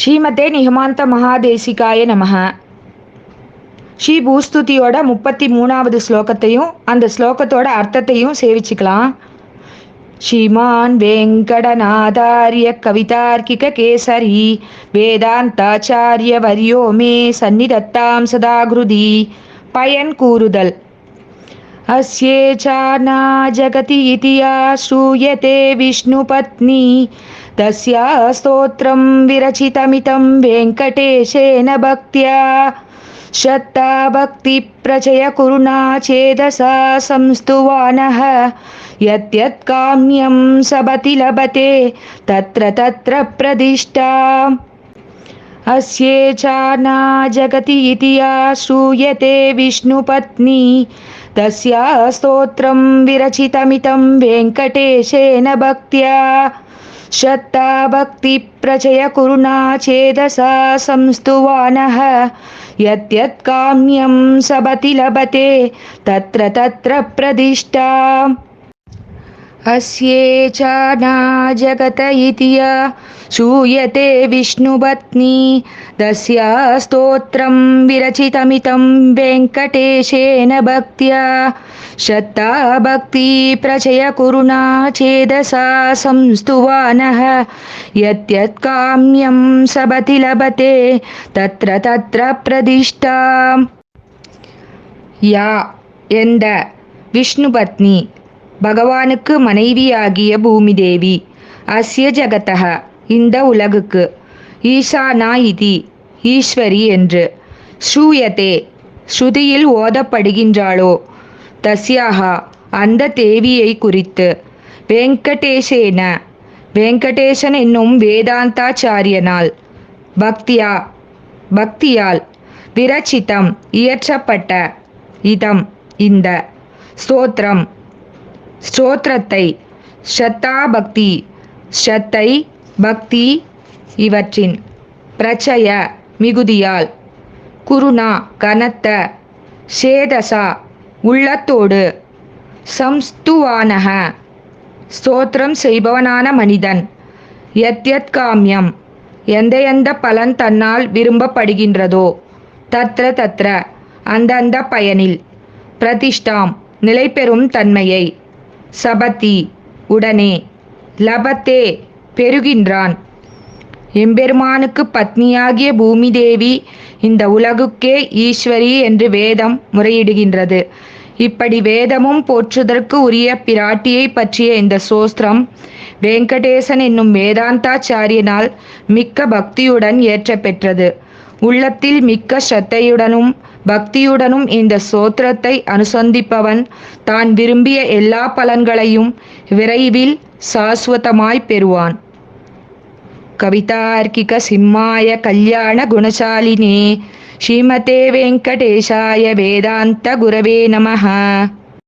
ஸ்ரீமதே நிகமாந்த மகாதேசிகாய நமஹ ஸ்ரீ பூஸ்துதியோட முப்பத்தி மூணாவது ஸ்லோகத்தையும் அந்த ஸ்லோகத்தோட அர்த்தத்தையும் சேவிச்சுக்கலாம் ஸ்ரீமான் வெங்கடநாதாரிய கவிதார்க்கிக கேசரி வேதாந்தாச்சாரிய வரியோ மே சந்நிதத்தாம் சதாகிருதி பயன் கூறுதல் अस्येचाना जगति इति या श्रूयते विष्णुपत्नी తస్యా స్తోత్రం విరచితమితం వెంకటేశేన భక్త్యా శ్రద్ధా భక్తి ప్రచయ కురుణా చేదసా సంస్తు వానః యత్యత్కామ్యం సబతి లభతే తత్ర తత్ర ప్రదిష్టా అస్యే చానా జగతి ఇది ఆశ్రూయతే విష్ణుపత్ని తస్యా స్తోత్రం విరచితమితం వెంకటేశేన భక్త్యా भक्तिप्रचय कुरुणा चेदसा संस्तुवानः यद्यत् काम्यं सबति लभते तत्र तत्र प्रदिष्टा अस्ये चाना जगत इति या श्रूयते विष्णुपत्नी तस्या स्तोत्रं विरचितमितं वेङ्कटेशेन भक्त्या श्रद्धा भक्ति प्रचय कुरुणा चेदसा संस्तुवानः यत्यत्काम्यं सबति लभते तत्र तत्र प्रतिष्ठा या एन्द विष्णुपत्नी பகவானுக்கு மனைவியாகிய பூமி தேவி அஸ்ய ஜகதக இந்த உலகுக்கு. ஈசானா இதி ஈஸ்வரி என்று. ஸ்ரூயதே ஸ்ருதியில் ஓதப்படுகின்றாளோ? தஸ்யாகா அந்த தேவியை குறித்து. வெங்கடேசேன வெங்கடேசன் என்னும் வேதாந்தாச்சாரியனால். பக்தியா பக்தியால் விரச்சிதம் இயற்றப்பட்ட இதம் இந்த. ஸ்தோத்திரம் ஸ்தோத்திரத்தை ஸ்ரத்தா பக்தி ஸ்ரத்தை பக்தி இவற்றின் பிரச்சய மிகுதியால் குருணா கனத்த சேதசா உள்ளத்தோடு சம்ஸ்துவானக ஸ்தோத்திரம் செய்பவனான மனிதன். யத்யத் காமியம் எந்த எந்த பலன் தன்னால் விரும்பப்படுகின்றதோ தத்ர தத்ர அந்தந்த பயனில் பிரதிஷ்டாம் நிலைபெறும் தன்மையை சபதி உடனே லபத்தே பெறுகின்றான் எம்பெருமானுக்கு பத்னியாகிய பூமி தேவி இந்த உலகுக்கே ஈஸ்வரி என்று வேதம் முறையிடுகின்றது. இப்படி வேதமும் போற்றுதற்கு உரிய பிராட்டியை பற்றிய இந்த சோஸ்திரம் வெங்கடேசன் என்னும் வேதாந்தாச்சாரியனால் மிக்க பக்தியுடன் ஏற்றப்பெற்றது உள்ளத்தில் மிக்க ஸ்ரத்தையுடனும் பக்தியுடனும் இந்த சோத்திரத்தை அனுசந்திப்பவன் தான் விரும்பிய எல்லா பலன்களையும் விரைவில் சாஸ்வதமாய் பெறுவான். கவிதார்க்கிக சிம்மாய கல்யாண குணசாலினே ஸ்ரீமதே வெங்கடேஷாய வேதாந்த குரவே நமஹா.